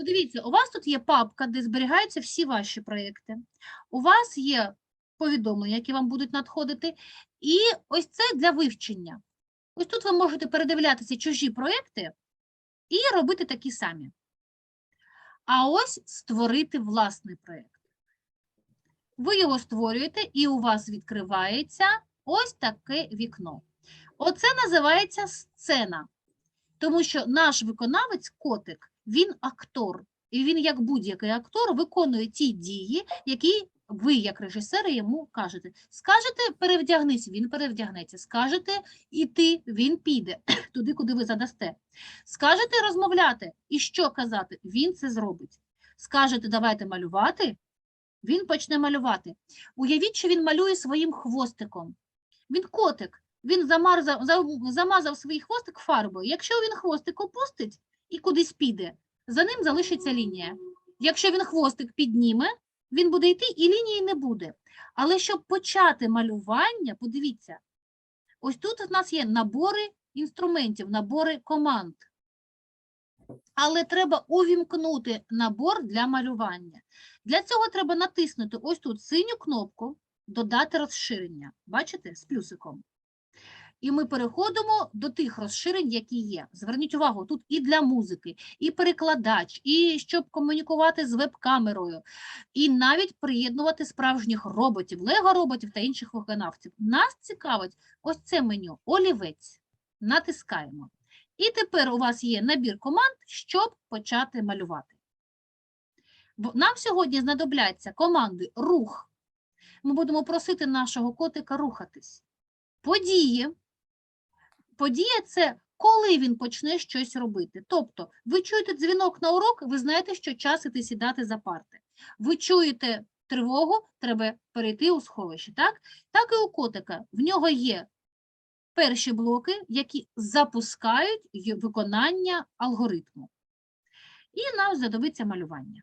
Подивіться, у вас тут є папка, де зберігаються всі ваші проєкти. У вас є повідомлення, які вам будуть надходити, і ось це для вивчення. Ось тут ви можете передивлятися чужі проєкти і робити такі самі. А ось створити власний проєкт. Ви його створюєте, і у вас відкривається ось таке вікно. Оце називається сцена. Тому що наш виконавець, котик, він актор. І він, як будь-який актор, виконує ті дії, які ви, як режисери, йому кажете. Скажете, перевдягнись, він перевдягнеться. Скажете іти, він піде туди, куди ви задасте. Скажете розмовляти і що казати, він це зробить. Скажете, давайте малювати, він почне малювати. Уявіть, що він малює своїм хвостиком. Він котик, він замазав, замазав свій хвостик фарбою. Якщо він хвостик опустить і кудись піде, за ним залишиться лінія. Якщо він хвостик підніме, він буде йти і лінії не буде. Але щоб почати малювання, подивіться, ось тут у нас є набори інструментів, набори команд. Але треба увімкнути набор для малювання. Для цього треба натиснути ось тут синю кнопку Додати розширення. Бачите, з плюсиком. І ми переходимо до тих розширень, які є. Зверніть увагу, тут і для музики, і перекладач, і щоб комунікувати з веб-камерою, і навіть приєднувати справжніх роботів, лего-роботів та інших виконавців. Нас цікавить ось це меню олівець. Натискаємо. І тепер у вас є набір команд, щоб почати малювати. Нам сьогодні знадобляться команди рух. Ми будемо просити нашого котика рухатись. Події. Подія це коли він почне щось робити. Тобто, ви чуєте дзвінок на урок, ви знаєте, що час іти сідати за парти. Ви чуєте тривогу, треба перейти у сховище. Так? так і у котика. В нього є перші блоки, які запускають виконання алгоритму. І нам знадобиться малювання.